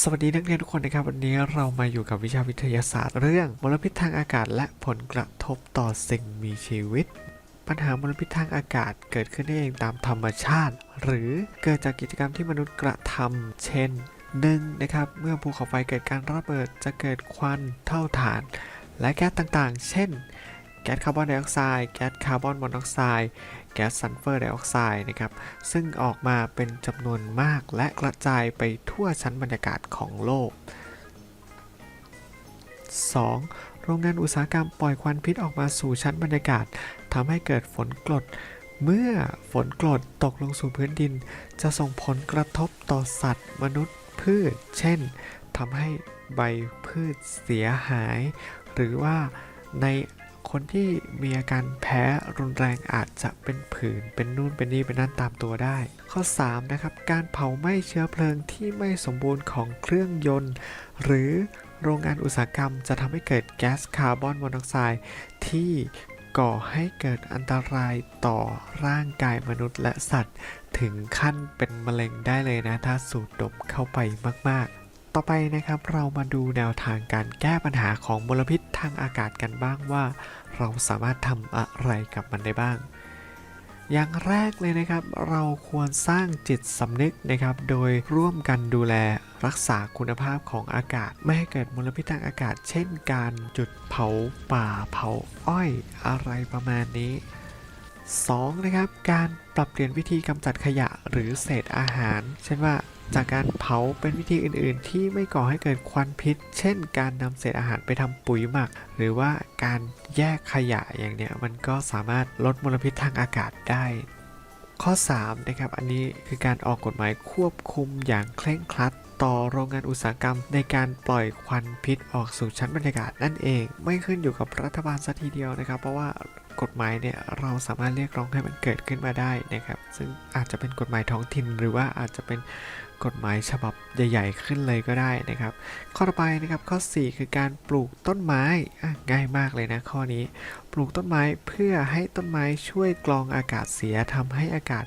สวัสดีนักเรียนทุกคนนะครับ วันนี้เรามาอยู่กับวิชาวิทยาศาสตร์เรื่องมลพิษทางอากาศและผลกระทบต่อสิ่งมีชีวิต ปัญหามลพิษทางอากาศเกิดขึ้นได้เองตามธรรมชาติ หรือเกิดจากกิจกรรมที่มนุษย์กระทำเช่นหนึ่งนะครับเมื่อภูเขาไฟเกิดการระเบิดจะเกิดควันเท่าฐาน และแก๊สต่างๆ เช่น แก๊สคาร์บอนไดออกไซด์แก๊สคาร์บอนมอนอกไซด์แก๊สซัลเฟอร์ไดออกไซด์นะครับซึ่งออกมาเป็นจำนวนมากและกระจายไปทั่วชั้นบรรยากาศของโลก 2. โรงงานอุตสาหกรรมปล่อยควันพิษออกมาสู่ชั้นบรรยากาศทำให้เกิดฝนกรดเมื่อฝนกรดตกลงสู่พื้นดิน จะส่งผลกระทบต่อสัตว์ มนุษย์พืช เช่นทำให้ใบพืชเสียหาย หรือว่าใน คนที่มีอาการแพ้รุนแรงอาจจะเป็นผื่น เป็นนู่นเป็นนี่เป็นนั่นตามตัวได้ ข้อ 3 นะครับ การเผาไหม้เชื้อเพลิงที่ไม่สมบูรณ์ของเครื่องยนต์ หรือโรงงานอุตสาหกรรมจะทำให้เกิดแก๊สคาร์บอนมอนอกไซด์ที่ก่อให้เกิดอันตรายต่อร่างกายมนุษย์และสัตว์ ถึงขั้นเป็นมะเร็งได้เลยนะ ถ้าสูดดมเข้าไปมาก ๆ ต่อไปนะครับเรามาดูแนวทางการแก้ปัญหาของมลพิษทางอากาศกันบ้างว่า เราสามารถทำอะไรกับมันได้บ้าง อย่างแรกเลยนะครับ เราควรสร้างจิตสำนึกนะครับ โดยร่วมกันดูแลรักษาคุณภาพของอากาศ ไม่ให้เกิดมลพิษทางอากาศ เช่นการจุดเผาป่าเผาอ้อยอะไรประมาณนี้ 2. นะครับการปรับเปลี่ยนวิธีกำจัดขยะหรือเศษอาหาร เช่นว่า จากการเผาเป็นวิธีอื่น ๆ ที่ไม่ก่อให้เกิดควันพิษ เช่น การนำเศษอาหารไปทำปุ๋ยหมัก หรือว่าการแยกขยะอย่างเนี้ยมันก็สามารถลดมลพิษทางอากาศได้ ข้อ3นะครับอันนี้คือการออกกฎหมายควบคุมอย่างเคร่งครัดต่อโรงงานอุตสาหกรรมในการปล่อยควันพิษออกสู่ชั้นบรรยากาศนั่นเอง ไม่ขึ้นอยู่กับรัฐบาลซะทีเดียวนะครับ เพราะว่ากฎหมายเนี่ยเราสามารถเรียกร้องให้มันเกิดขึ้นมาได้นะครับ ซึ่งอาจจะเป็นกฎหมายท้องถิ่นหรือว่าอาจจะเป็น กฎหมายฉบับใหญ่ ๆ ขึ้นเลยก็ได้นะครับ ข้อต่อไปนะครับข้อ 4 คือการปลูกต้นไม้ง่ายมากเลยนะข้อนี้ ปลูกต้นไม้เพื่อให้ต้นไม้ช่วยกรองอากาศเสียทำให้อากาศ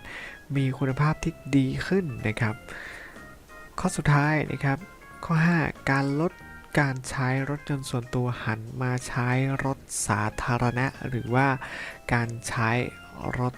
มีคุณภาพที่ดีขึ้นนะครับ ข้อสุดท้ายนะครับ ข้อ 5 การลดการใช้รถยนต์ส่วนตัวหันมาใช้รถสาธารณะ หรือว่าการใช้รถ